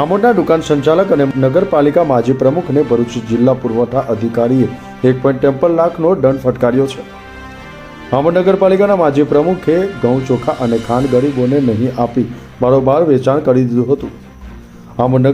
આમોદના દુકાન સંચાલક અને નગરપાલિકા માજી પ્રમુખને ભરૂચ જિલ્લા પુરવઠા અધિકારીએ એક પોઈન્ટ ત્રેપન લાખનો દંડ ફટકાર્યો છે. આમોદ નગરપાલિકાના માજી પ્રમુખે ઘઉં ચોખા અને ખાંડ ગરીબોને નહીં આપી બારોબાર વેચાણ કરી દીધું હતું. આમોદ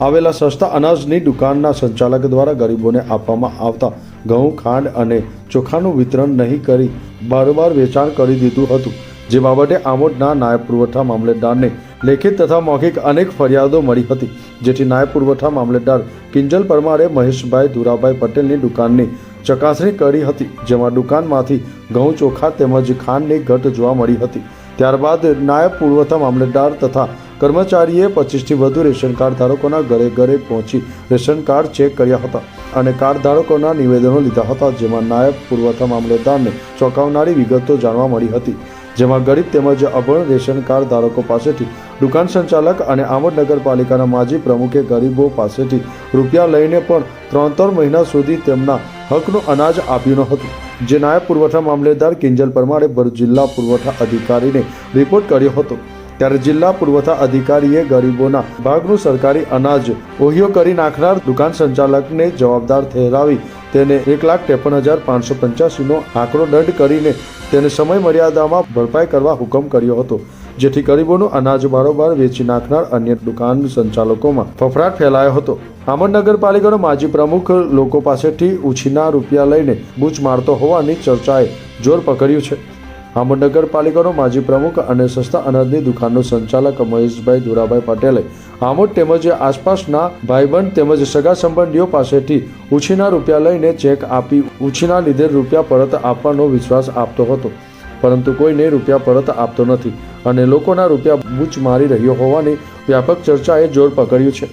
આવેલા સસ્તા અનાજની દુકાનના સંચાલક દ્વારા ગરીબોને આપવામાં આવતા ઘઉં, ખાંડ અને ચોખાનું વિતરણ નહીં કરી બારોબાર વેચાણ કરી દીધું હતું. જે બાબતે આમોદના નાયબ પુરવઠા મામલેદારને લેખિત તથા મૌખિક અનેક ફરિયાદો મળી હતી, જેથી નાયબ પુરવઠા મામલેદાર કિંજલ પરમારે મહેશભાઈ ધુરાભાઈ પટેલની દુકાનની ચકાસણી કરી હતી, જેમાં દુકાનમાંથી ઘઉં ચોખા તેમજ ખાંડની ઘટ જોવા મળી હતી. ત્યારબાદ નાયબ પુરવઠા મામલેદાર તથા કર્મચારીએ પચીસથી વધુ રેશન કાર્ડ ધારકોના ઘરે ઘરે પહોંચી રેશન કાર્ડ ચેક કર્યા હતા અને કાર્ડ ધારકોના નિવેદનો લીધા હતા, જેમાં નાયબ પુરવઠા મામલેદારને ચોંકાવનારી વિગતો જાણવા મળી હતી. જેમાં ગરીબ તેમજ અભણ રેશન કાર્ડ ધારકો પાસેથી દુકાન સંચાલક અને આમોદ નગરપાલિકાના માજી પ્રમુખે ગરીબો પાસેથી રૂપિયા લઈને પણ ત્રણ ત્રણ મહિના સુધી તેમના હકનું અનાજ આપ્યું ન હતું. જે નાયબ પુરવઠા મામલેદાર કિંજલ પરમારે ભરૂચ જિલ્લા પુરવઠા અધિકારીને રિપોર્ટ કર્યો હતો. ત્યારે જિલ્લા પુરવઠા અધિકારીએ ગરીબોના ભાગનું સરકારી અનાજ ઓહિયો કરી નાખનાર દુકાન સંચાલકને જવાબદાર ઠેરાવી તેને એક લાખ ત્રેપન હજાર પાંચસો પંચ્યાસીનો આંકડો દંડ કરીને તેને સમય મર્યાદામાં ભરપાઈ કરવા હુકમ કર્યો હતો, જેથી ગરીબોનું અનાજ બારોબાર વેચી નાખનાર અન્ય દુકાન સંચાલકોમાં ફફડાટ ફેલાયો હતો. આમદ નગરપાલિકાનો માજી પ્રમુખ લોકો પાસેથી ઉછીના રૂપિયા લઈને બૂચ મારતો હોવાની ચર્ચાએ જોર પકડ્યું છે. આમોદ નગરપાલિકાનો માજી પ્રમુખ અને સસ્તા અનાજની દુકાનનો સંચાલક મહેશભાઈ ધુરાભાઈ પટેલે આમોદ તેમજ આસપાસના ભાઈબંધ તેમજ સગા સંબંધીઓ પાસેથી ઉછીના રૂપિયા લઈને ચેક આપી ઉછીના લીધે રૂપિયા પરત આપવાનો વિશ્વાસ આપતો હતો. પરંતુ કોઈને રૂપિયા પરત આપતો નથી અને લોકોના રૂપિયા બૂચ મારી રહ્યો હોવાની વ્યાપક ચર્ચાએ જોર પકડ્યું છે.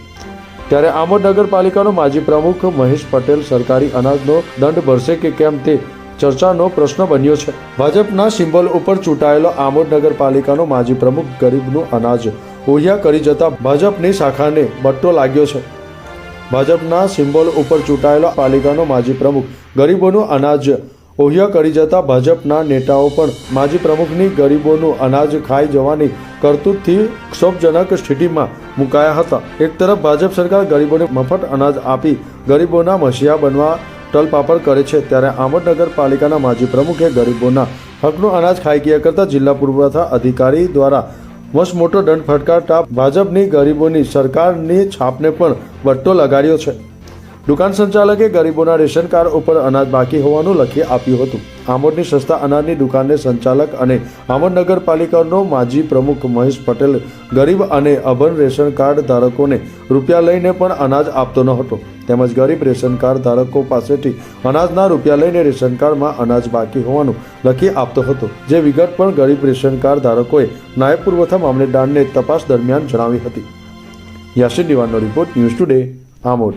ત્યારે આમોદ નગરપાલિકાનો માજી પ્રમુખ મહેશ પટેલ સરકારી અનાજનો દંડ ભરશે કે કેમ તે ચર્ચાનો પ્રશ્ન બન્યો છે. ભાજપના સિમ્બોલ ઉપર ચૂંટાયેલો આમોદ નગરપાલિકાનો માજી પ્રમુખ ગરીબનું અનાજ ઓહિયા કરી જતા ભાજપની શાખાને બટ્ટો લાગ્યો છે. ભાજપના સિમ્બોલ ઉપર ચૂંટાયેલો પાલિકાનો માજી પ્રમુખ ગરીબોનું અનાજ ઓહિયા કરી જતા ભાજપના નેતાઓ પણ માજી પ્રમુખની ગરીબોનું અનાજ ખાઈ જવાની કરતૂતથી ક્ષોભજનક સ્થિતિમાં મુકાયા હતા. એક તરફ ભાજપ સરકાર ગરીબોને મફત અનાજ આપી ગરીબોના મસીહા બનવા ટલપાપડ કરે છે ત્યારે આમોદ નગરપાલિકાના માજી પ્રમુખે ગરીબોના હકનું અનાજ ખાઈ ગયા કરતા જિલ્લા પુરવઠા અધિકારી દ્વારા મસ્ત મોટો દંડ ફટકારતા ભાજપની ગરીબોની સરકારની છાપને પણ બટ્ટો લગાડ્યો છે. દુકાન સંચાલકે ગરીબોના રેશન કાર્ડ ઉપર અનાજ બાકી હોવાનું લખી આપ્યું હતું. આમોદની સસ્તા અનાજની દુકાનને સંચાલક અને આમોદ નગરપાલિકાનો માજી પ્રમુખ મહેશ પટેલ ગરીબ અને અભન રેશન કાર્ડ ધારકોને રૂપિયા લઈને પણ અનાજ આપતો ન હતો. તેમજ ગરીબ રેશન કાર્ડ ધારકો પાસેથી અનાજના રૂપિયા લઈને રેશન કાર્ડમાં અનાજ બાકી હોવાનું લખી આપતો હતો. જે વિગત પણ ગરીબ રેશન કાર્ડ ધારકોએ નાયબ પુરવઠા મામલેદારને તપાસ દરમિયાન જણાવી હતી. યાસીન દિવાનનો રિપોર્ટ ન્યૂઝ ટુડે આમોદ.